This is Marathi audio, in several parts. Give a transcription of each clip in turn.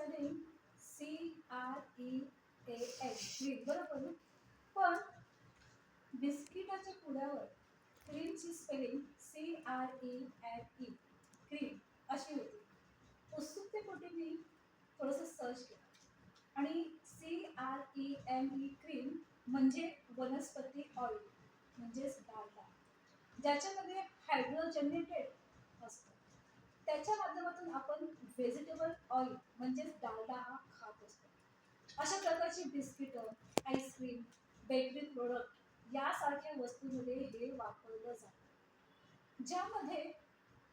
Spelling C R E A N cream बरोबर ना? पण बिस्किटाच्या पुढ्यावर क्रीमची spelling C R E N E cream अशी होती. उत्सुकतेपोटी मी? थोडंसं सर्च केलं. आणि C R E M E cream म्हणजे वनस्पती ऑइल म्हणजेच डाटा ज्याच्यामध्ये हायड्रोजनेटेड असतं. त्याच्या माध्यमातून आपण व्हेजिटेबल ऑइल म्हणजेच डालडा हा खात असतो अशा प्रकारची बिस्किटं आईस्क्रीम बेकरी प्रोडक्ट यासारख्या वस्तूंमध्ये हे वापरलं जातं. ज्यामध्ये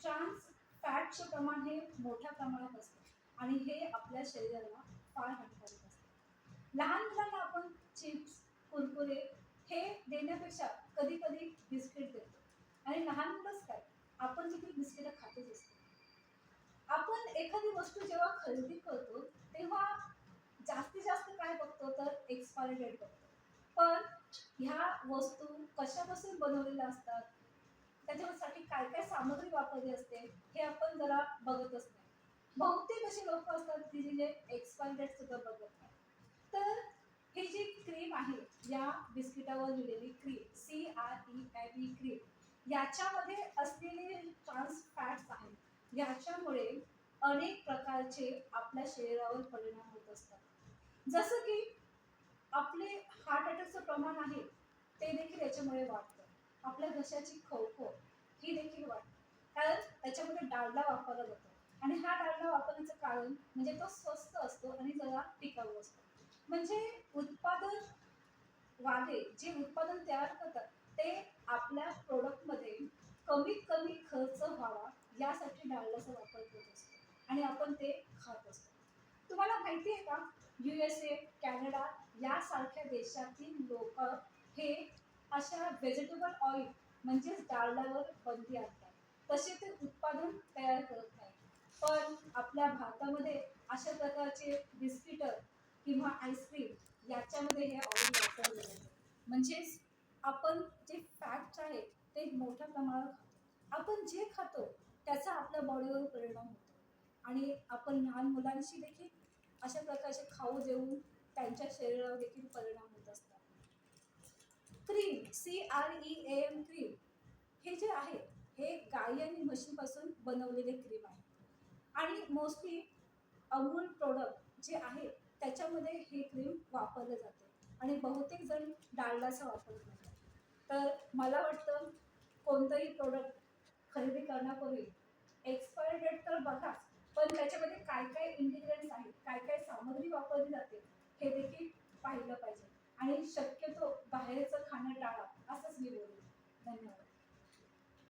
ट्रान्स फॅटचे प्रमाण हे मोठ्या प्रमाणात असतं आणि हे आपल्या शरीराला फार हानिकारक असतं. लहान मुलांना आपण चिप्स कुरकुरे हे देण्यापेक्षा कधी कधी बिस्किट देतो. आणि लहान मुलंच काय? आपण देखील बिस्किटं खातच असतो. आपण एखादी वस्तू जेव्हा खरेदी करतो तेव्हा जास्तीत जास्त काय बघतो तर एक्सपायरी डेट बघतो. पण ह्या वस्तू कशापासून बनवलेल्या असतात? त्याच्यासाठी काय काय सामग्री वापरली असते? हे आपण जरा बघतच नाही. बहुतेक असे लोक असतात की जे एक्सपायरी डेट सुद्धा बघत नाही. तर ही जी क्रीम आहे या बिस्किटावर लिहिलेली cream C R E M E cream याच्यामध्ये असलेले ट्रान्स फॅट्स आहेत याच्यामुळे अनेक प्रकारचे आपल्या शरीरावर परिणाम होत असतात. जसं की आपले हार्ट अटॅकचं प्रमाण आहे ते देखील याच्यामुळे वाढतं. आपल्या घशाची खवखव ही देखील वाढते. कारण त्याच्यामध्ये डालडा वापरला जातो. आणि हा डालडा वापरण्याचं कारण म्हणजे तो स्वस्त असतो आणि जरा टिकाऊ असतो. म्हणजे उत्पादन वाले जे उत्पादन तयार करतात ते आपल्या प्रोडक्टमध्ये कमीत कमी खर्च व्हावा यासाठी डालडाचा वापर करत असतो. आणि आपण ते खात असतो. तुम्हाला माहिती आहे का? यू एस ए कॅनडा यासारख्या देशातील लोक हे अशा व्हेजिटेबल ऑइल म्हणजेच डाळल्यावर बंदी आणतात. तसे ते उत्पादन तयार करत नाही पण आपल्या भारतामध्ये अशा प्रकारचे बिस्किटं किंवा आईस्क्रीम याच्यामध्ये हे ऑइल वापरलं जातं. म्हणजेच आपण जे फॅट्स आहे ते मोठ्या प्रमाणावर खातो. आपण जे खातो त्याचा आपल्या बॉडीवर परिणाम होतो. आणि आपण लहान मुलांशी देखील अशा प्रकारचे खाऊ देऊन त्यांच्या शरीरावर देखील परिणाम होत असतात. Cream C R E A M cream हे जे आहे हे गाई आणि म्हशीपासून बनवलेले क्रीम आहे. आणि मोस्टली अमूल प्रोडक्ट जे आहे त्याच्यामध्ये हे क्रीम वापरलं जाते. आणि बहुतेक जण डालडाचा वापर करतात. तर मला वाटतं कोणतंही प्रोडक्ट खरेदी करण्यापूर्वी एक्सपायरी डेट 他们家的